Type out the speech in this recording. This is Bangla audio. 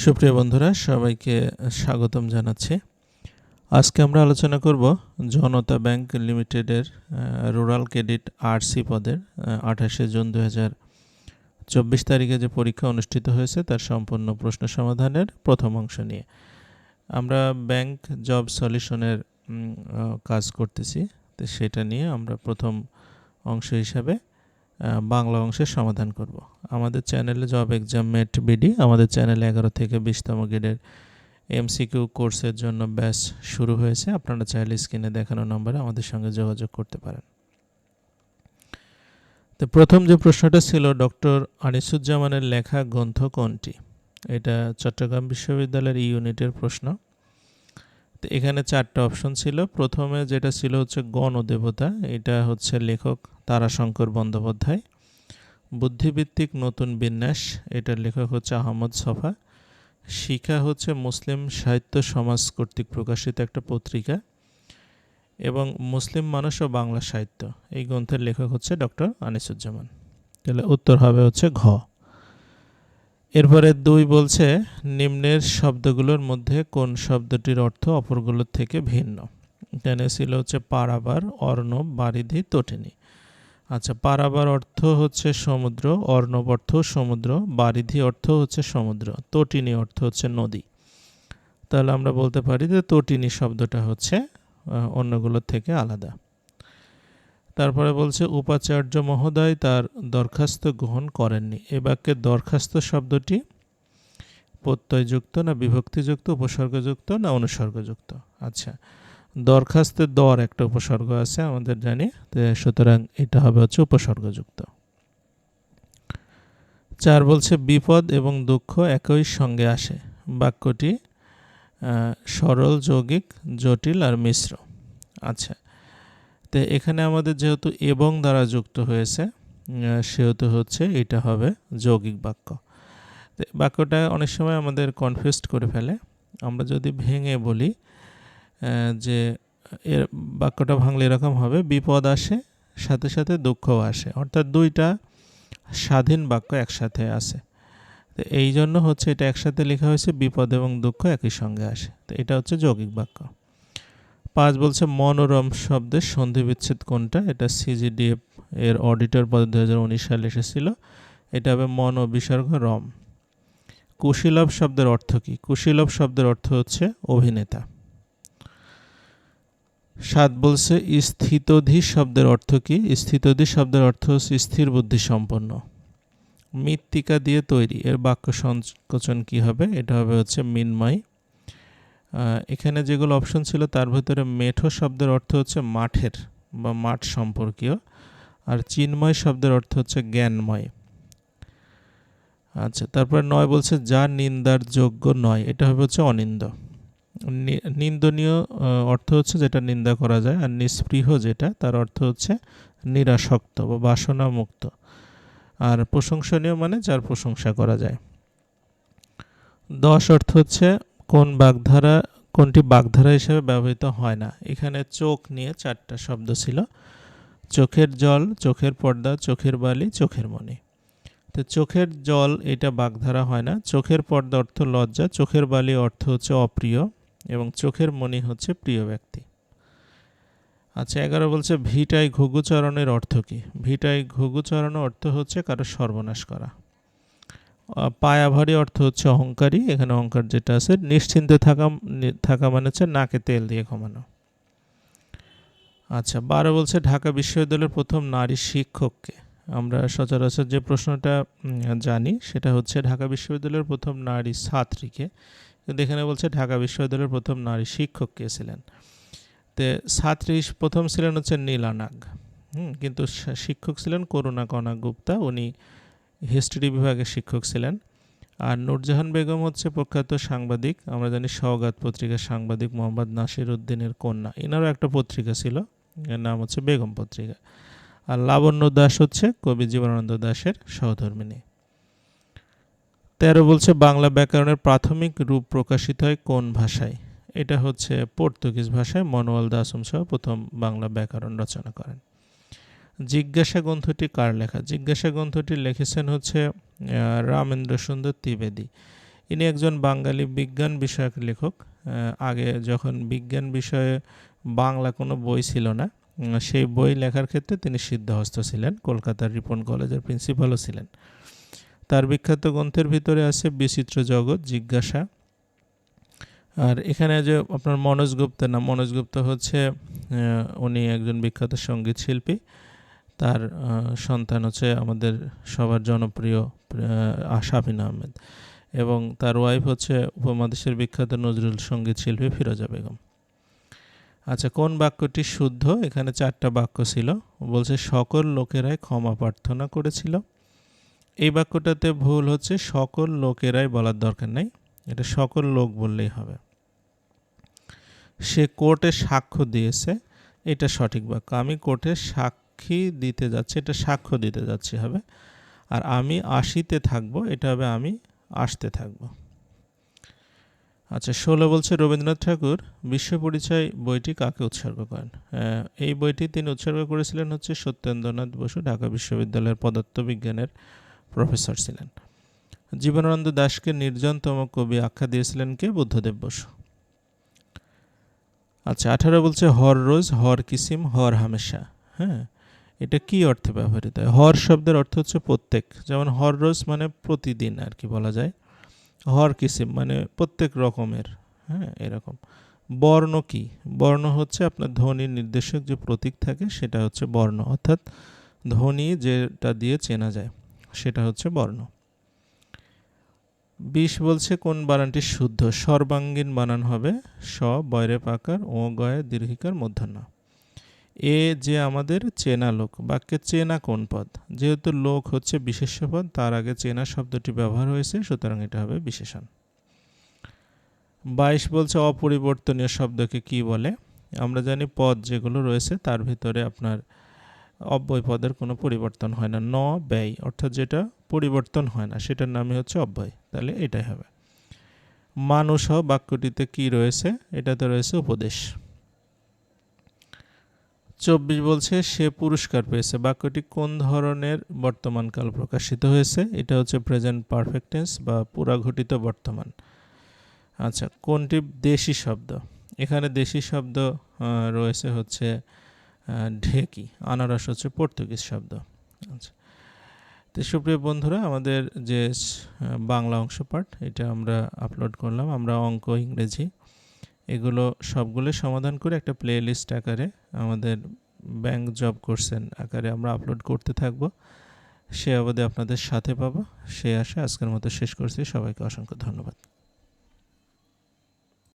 সুপ্রিয় বন্ধুরা, সবাইকে স্বাগতম জানাচ্ছি। আজকে আমরা আলোচনা করব জনতা ব্যাংক লিমিটেডের রুরাল ক্রেডিট আরসি পদের আঠাশে জুন দু চব্বিশ তারিখে যে পরীক্ষা অনুষ্ঠিত হয়েছে তার সম্পূর্ণ প্রশ্ন সমাধানের প্রথম অংশ নিয়ে। আমরা ব্যাংক জব সলিউশনের কাজ করতেছি, তো সেটা নিয়ে আমরা প্রথম অংশ হিসাবে বাংলা অংশের সমাধান করব। আমাদের চ্যানেলে জব এক্সাম মেট বিডি আমাদের চ্যানেলে এগারো থেকে বিশতম গ্রেডের এমসিকিউ কোর্সের জন্য ব্যাচ শুরু হয়েছে। আপনারা চাইলে স্ক্রিনে দেখানো নম্বরে আমাদের সঙ্গে যোগাযোগ করতে পারেন। তো প্রথম যে প্রশ্নটা ছিল ডক্টর আনিসুজ্জামানের লেখা গ্রন্থ কোনটি? এটা চট্টগ্রাম বিশ্ববিদ্যালয়ের ইউনিটের প্রশ্ন। এখানে চারটা অপশন ছিল। প্রথমে যেটা ছিল হচ্ছে গণদেবতা, এটা হচ্ছে লেখক তারাশঙ্কর বন্দ্যোপাধ্যায়। বুদ্ধিভিত্তিক নতুন বিন্যাস, এটার লেখক হচ্ছে আহমদ সফা। শিখা হচ্ছে মুসলিম সাহিত্য সমাজ কর্তৃক প্রকাশিত একটা পত্রিকা এবং মুসলিম মানুষ ও বাংলা সাহিত্য। এই গ্রন্থের লেখক হচ্ছে ডক্টর আনিসুজ্জামান। তাহলে উত্তর হবে হচ্ছে ঘ। এরপরে দুই বলছে, নিম্নের শব্দগুলোর মধ্যে কোন শব্দটির অর্থ অপরগুলোর থেকে ভিন্ন? এখানে ছিল হচ্ছে পারাবার অর্ণব বারিধি তটিনী আচ্ছা পারাবার অর্থ হচ্ছে সমুদ্র অর্ণব অর্থ সমুদ্র, বারিধি অর্থ হচ্ছে সমুদ্র তটিনী অর্থ হচ্ছে নদী। তাহলে আমরা বলতে পারি যে তটিনী শব্দটা হচ্ছে অন্যগুলোর থেকে আলাদা। তারপরে বলছে, উপাচার্য মহোদয় তার দরখাস্ত গ্রহণ করেননি। এ বাক্যে দরখাস্ত শব্দটি প্রত্যয়যুক্ত না বিভক্তিযুক্ত, উপসর্গযুক্ত না অনুসর্গযুক্ত? আচ্ছা দরখাস্তের দর একটা উপসর্গ আছে আমাদের জানি সুতরাং এটা হবে হচ্ছে উপসর্গযুক্ত। চার বলছে, বিপদ এবং দুঃখ একই সঙ্গে আসে। বাক্যটি সরল, যৌগিক, জটিল আর মিশ্র। আচ্ছা তো এখানে আমাদের যেহেতু এবং দ্বারা যুক্ত হয়েছে সেহেতু হচ্ছে এটা হবে যৌগিক বাক্য। বাক্যটা অনেক সময় আমাদের কনফিউজড করে ফেলে। আমরা যদি ভেঙে বলি যে এর বাক্যটা ভাঙলে এরকম হবে, বিপদ আসে, সাথে সাথে দুঃখও আসে। অর্থাৎ দুইটা স্বাধীন বাক্য একসাথে আসে তো এই জন্য হচ্ছে এটা একসাথে লেখা হয়েছে, বিপদ এবং দুঃখ একই সঙ্গে আসে। তো এটা হচ্ছে যৌগিক বাক্য। পাঁচ বলছে মনোরম শব্দের সন্ধি বিচ্ছেদ কোনটা? এটা সিজিডিএফ এর অডিটর পদে দু হাজার উনিশ সালে এসেছিল। এটা হবে মন ও বিসর্গ রম। কুশীলভ শব্দের অর্থ কী? কুশীলভ শব্দের অর্থ হচ্ছে অভিনেতা। সাত বলছে স্থিতধি শব্দের অর্থ কী? স্থিতধি শব্দের অর্থ হচ্ছে স্থির বুদ্ধি সম্পন্ন। মৃত্তিকা দিয়ে তৈরি। এর বাক্য সংকোচন কী হবে? এটা হবে হচ্ছে মিনময় এখানে যেগুলো অপশন ছিল তার ভিতরে মেঠো শব্দের অর্থ হচ্ছে মাঠের বা মাঠ সম্পর্কীয় আর চিন্ময় শব্দের অর্থ হচ্ছে জ্ঞানময়। আচ্ছা তারপরে নয় বলছে, যা নিন্দার যোগ্য নয়। এটা হবে হচ্ছে অনিন্দ। নিন্দনীয় অর্থ হচ্ছে যেটা নিন্দা করা যায় আর নিস্পৃহ যেটা, তার অর্থ হচ্ছে নিরাসক্ত বা বাসনা মুক্ত আর প্রশংসনীয় মানে যার প্রশংসা করা যায়। দশ অর্থ হচ্ছে কোন বাগধারা, কোনটি বাগধারা হিসেবে ব্যবহৃত হয় না। এখানে চোখ নিয়ে চারটা শব্দ ছিল। চোখের জল, চোখের পর্দা, চোখের বালি, চোখের মণি। তো চোখের জল এটা বাগধারা হয় না। চোখের পর্দা অর্থ লজ্জা, চোখের বালি অর্থ হচ্ছে অপ্রিয় এবং চোখের মণি হচ্ছে প্রিয় ব্যক্তি। আচ্ছা এগারো বলছে, ভিটাই ঘুঘুচরণের অর্থ কী? ভিটাই ঘুঘুচরণ অর্থ হচ্ছে কারও সর্বনাশ করা। পায়াভারী অর্থ হচ্ছে অহংকারী। এখানে অহংকার যেটা আছে, নিশ্চিন্তে থাকা থাকা মানে হচ্ছে নাকে তেল দিয়ে কমানো আচ্ছা বারো বলছে ঢাকা বিশ্ববিদ্যালয়ের প্রথম নারী শিক্ষককে। আমরা সচরাচর যে প্রশ্নটা জানি, সেটা হচ্ছে ঢাকা বিশ্ববিদ্যালয়ের প্রথম নারী ছাত্রীকে। কিন্তু এখানে বলছে ঢাকা বিশ্ববিদ্যালয়ের প্রথম নারী শিক্ষক কে ছিলেন? তে ছাত্রী প্রথম ছিলেন হচ্ছে নীলানাগ হুম, কিন্তু শিক্ষক ছিলেন করুণা কণা গুপ্তা। উনি হিস্ট্রি বিভাগের শিক্ষক ছিলেন। আর নূরজাহান বেগম হচ্ছে প্রখ্যাত সাংবাদিক, আমরা জানি সওগাত পত্রিকার সাংবাদিক মোহাম্মদ নাসির উদ্দিনের কন্যা। এনারও একটা পত্রিকা ছিল, এর নাম হচ্ছে বেগম পত্রিকা। আর লাবণ্য দাস হচ্ছে কবি জীবনানন্দ দাসের সহধর্মিনী। তেরো বলছে, বাংলা ব্যাকরণের প্রাথমিক রূপ প্রকাশিত হয় কোন ভাষায়? এটা হচ্ছে পর্তুগিজ ভাষায় মনোয়াল দাসম সহ প্রথম বাংলা ব্যাকরণ রচনা করেন। জিজ্ঞাসা গ্রন্থটি কার লেখা? জিজ্ঞাসা গ্রন্থটি লিখেছেন হচ্ছে রামেন্দ্র সুন্দর ত্রিবেদী। ইনি একজন বাঙালি বিজ্ঞান বিষয়ক লেখক। আগে যখন বিজ্ঞান বিষয়ে বাংলা কোনো বই ছিল না সেই বই লেখার ক্ষেত্রে তিনি সিদ্ধহস্ত ছিলেন, কলকাতার রিপন কলেজের প্রিন্সিপালও ছিলেন। তার বিখ্যাত গ্রন্থের ভিতরে আছে বিচিত্র জগৎ, জিজ্ঞাসা। আর এখানে যে আপনার মনোজ গুপ্তের নাম, মনোজ গুপ্ত হচ্ছে উনি একজন বিখ্যাত সংগীত শিল্পী তার সন্তান হচ্ছে আমাদের সবার জনপ্রিয় আহ, শাবিন আহমেদ। এবং তার ওয়াইফ হচ্ছে উপমহাদেশের বিখ্যাত নজরুল সংগীত শিল্পী ফিরোজা বেগম। আচ্ছা কোন বাক্যটি শুদ্ধ? এখানে চারটা বাক্য ছিল। বলছে সকল লোকেরাই ক্ষমা প্রার্থনা করেছিল। এই বাক্যটাতে ভুল হচ্ছে সকল লোকেরাই বলার দরকার নেই। এটা সকল লোক বললেই হবে। সে কোর্টে সাক্ষ্য দিয়েছে এটা সঠিক বাক্য। আমি কোর্টে সাক্ষী দিতে যাচ্ছি, এটা সাক্ষ্য দিতে যাচ্ছি হবে। আর আমি আসিতে থাকব, এটা হবে আমি আসতে থাকব। আচ্ছা ষোলো বলছে, রবীন্দ্রনাথ ঠাকুর বিশ্ব পরিচয় বইটি কাকে উৎসর্গ করেন? এই বইটি তিনি উৎসর্গ করেছিলেন হচ্ছে সত্যেন্দ্রনাথ বসু, ঢাকা বিশ্ববিদ্যালয়ের পদার্থবিজ্ঞানের প্রফেসর ছিলেন। জীবনানন্দ দাশকে নির্জনতম কবি আখ্যা দিয়েছিলেন কে? বুদ্ধদেব বসু। আচ্ছা আঠারো বলছে, হর রোজ হর কিসিম, হর হামেশা। হ্যাঁ এটা কি অর্থে ব্যবহৃত হয়? হর শব্দের অর্থ হচ্ছে প্রত্যেক। যেমন হর রোজ মানে প্রতিদিন আর কি বলা যায়। হর কিসিম মানে প্রত্যেক রকমের হ্যাঁ এরকম। বর্ণ কি? বর্ণ হচ্ছে আপনার ধ্বনির নির্দেশক যে প্রতীক থাকে সেটা হচ্ছে বর্ণ। অর্থাৎ ধ্বনি যেটা দিয়ে চেনা যায় সেটা হচ্ছে বর্ণ। বিশ বলছে কোন বানানটি শুদ্ধ? সর্বাঙ্গীন বানান হবে স, বয়রে পাকার ও গয়ে দীর্ঘিকার, মধ্যাহ্ন। এ যে আমাদের চেনা লোক, বাক্যে চেনা কোন পদ? যেহেতু লোক হচ্ছে বিশেষ্য পদ, তার আগে চেনা শব্দটি ব্যবহার হয়েছে, সুতরাং এটা হবে বিশেষণ। বাইশ বলছে, অপরিবর্তনীয় শব্দকে কি বলে? আমরা জানি পদ যেগুলো রয়েছে, তার ভিতরে আপনার অব্যয় পদের কোনো পরিবর্তন হয় না, ন, ব্যয়, অর্থাৎ যেটা পরিবর্তন হয় না, সেটার নামই হচ্ছে অব্যয়। তাহলে এটাই হবে। মানুষ বাক্যটিতে কি রয়েছে? এটাতে রয়েছে উপদেশ। চব্বিশ বলছে সে পুরস্কার পেয়েছে। বাক্যটি কোন ধরনের বর্তমানকাল প্রকাশিত হয়েছে? এটা হচ্ছে প্রেজেন্ট পারফেক্ট টেন্স বা পুরাঘটিত বর্তমান। আচ্ছা কোনটি দেশি শব্দ? এখানে দেশি শব্দ রয়েছে হচ্ছে ঢেকি। আনারস হচ্ছে পর্তুগিজ শব্দ। আচ্ছা তো সুপ্রিয় বন্ধুরা, আমাদের যে বাংলা অংশ পাঠ, এটা আমরা আপলোড করলাম। আমরা অঙ্ক ইংরেজি এগুলো সবগুলো সমাধান করে একটা প্লে লিস্ট আকারে আমাদের ব্যাংক জব করছেন আকারে আমরা আপলোড করতে থাকব। সে অবধি আপনাদের সাথে পাবো। সে আশা আজকের মতো শেষ করছি। সবাইকে অসংখ্য ধন্যবাদ।